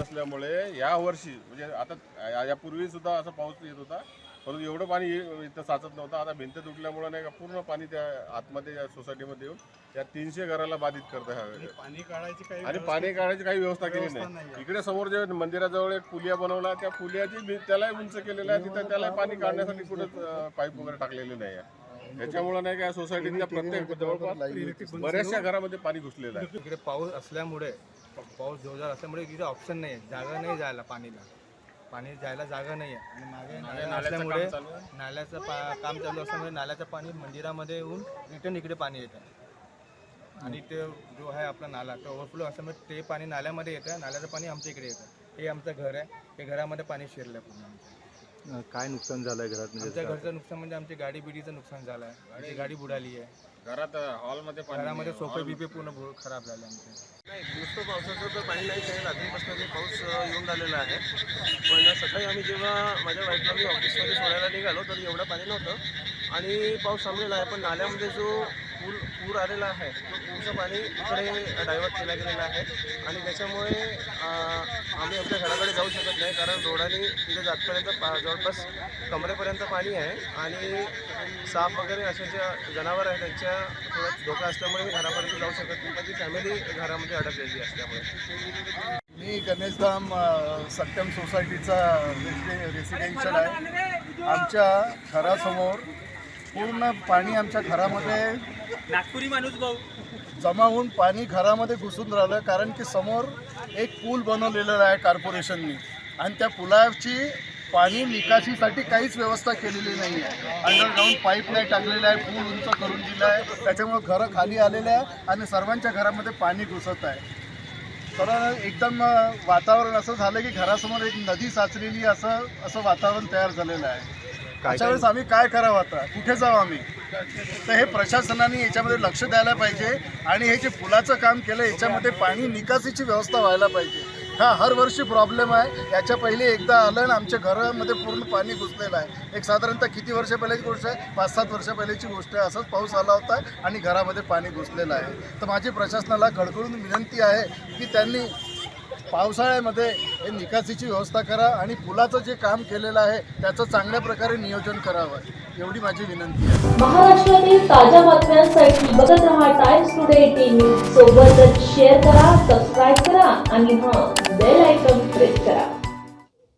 असल्यामुळे या वर्षी म्हणजे आता यापूर्वी सुद्धा असा पाऊस येत होता. परंतु एवढं पाणी ये- इथं साचत नव्हतं. आता भिंत तुटल्यामुळे नाही का पूर्ण पाणी त्या आतमध्ये या सोसायटीमध्ये येऊन त्या तीनशे घराला बाधित करतं ह्या पाणी काढायची काही आणि पाणी काढायची काही व्यवस्था केली नाही. इकडे समोर जे मंदिराजवळ एक पुलिया बनवला त्या पुलियाची त्यालाही उंच केलेलं आहे. तिथं त्याला पाणी काढण्यासाठी कुठेच पाईप वगैरे टाकलेले नाही आहे. त्याच्यामुळे नाही का सोसायटीतल्या प्रत्येक जवळपास बऱ्याचशा घरामध्ये पाणी घुसलेलं आहे. इकडे पाऊस असल्यामुळे पाऊस जोरदार असल्यामुळे इथे ऑप्शन नाही आहे. जागा नाही जायला पाणीला. पाणी जायला जागा नाही आहे आणि मागे नाल्या असल्यामुळे नाल्याचं पा काम चालू असल्यामुळे नाल्याचं पाणी मंदिरामध्ये येऊन रिटर्न इकडे पाणी येतं. आणि ते जो आहे आपला नाला तो ओव्हरफ्लो असल्यामुळे ते पाणी नाल्यामध्ये येतं. नाल्याचं पाणी आमच्या इकडे येतं. हे आमचं घर आहे. हे घरामध्ये पाणी शिरलं पूर्ण काय नुकसान झालंय घरात? म्हणजे आमच्या घरचं नुकसान म्हणजे आमची गाडी बिडीचं नुकसान झालं आहे आमची गाडी बुडाली आहे. घरात हॉलमध्ये घरामध्ये सोफे बिफे पूर्ण बु- खराब झाले आमचे. नाही नुसतं पावसाचं तर पाणी नाही आहे रात्रीपासून जे पाऊस अ, येऊन राहिलेला आहे. पण सकाळी आम्ही जेव्हा माझ्या वाईफला मी ऑफिसमध्ये सोडायला निघालो तर एवढं पाणी नव्हतं. आणि पाऊस थांबलेला आहे पण नाल्यामध्ये जो पूर पूर आलेला आहे. तो पूरचं पाणी इकडे डायव्हर्ट केलं गेलेलं आहे. आणि त्याच्यामुळे आम्ही आमच्या घराकडे जाऊ शकत नाही. कारण रोडाने तिथे जातपर्यंत पा जवळपास कमरेपर्यंत पाणी आहे. आणि साप वगैरे असे ज्या जनावर आहेत त्यांच्या थोडा धोका असल्यामुळे मी घरापर्यंत जाऊ शकत नाही. माझी फॅमिली घरामध्ये अडकलेली असल्यामुळे. मी गणेशधाम सत्यम सोसायटीचा रेसिडेन्शियल आहे. आमच्या घरासमोर पूर्ण पाणी आमच्या घरामध्ये नागपुरी माणूस भाऊ. जमा होऊन पाणी घरामध्ये घुसून राहिलं कारण की समोर एक पूल बनवलेला आहे कॉर्पोरेशननी आणि त्या पुलाची पाणी निकासीसाठी काहीच व्यवस्था केलेली नाही आहे. अंडरग्राऊंड पाईप नाही टाकलेला आहे पूल उंच करून दिला आहे. त्याच्यामुळे घरं खाली आलेले आहे आणि सर्वांच्या घरामध्ये पाणी घुसत आहे. तर एकदम वातावरण असं झालं की घरासमोर एक नदी साचलेली असं असं वातावरण तयार झालेलं आहे. अशा वेळेस आम्ही काय करावं आता? कुठे जाऊ आम्ही? तर हे प्रशासनाने याच्यामध्ये लक्ष द्यायला पाहिजे आणि हे जे पुलाचं काम केलं याच्यामध्ये पाणी निकासीची व्यवस्था व्हायला पाहिजे. हा हर वर्षी प्रॉब्लेम आहे. याच्या पहिले एकदा आलं आणि आमच्या घरामध्ये पूर्ण पाणी घुसलेलं आहे. एक साधारणतः किती वर्ष पहिल्याची गोष्ट आहे? पाच सात वर्ष पहिल्याची गोष्ट आहे. असंच पाऊस आला होता आणि घरामध्ये पाणी घुसलेलं आहे. तर माझी प्रशासनाला खडखडून विनंती आहे की त्यांनी पावसाळ्यामध्ये हे निकासीची व्यवस्था करा आणि पुलाचं जे काम केलेलं आहे त्याचं चांगल्या प्रकारे नियोजन करावं एवढी माझी विनंती आहे. महाराष्ट्रातील ताज्या बातम्यांसाठी बघत रहा टाइम्स टुडे टीव्ही सोबतच शेअर करा सबस्क्राईब करा आणि हां बेल आयकॉन प्रेस करा.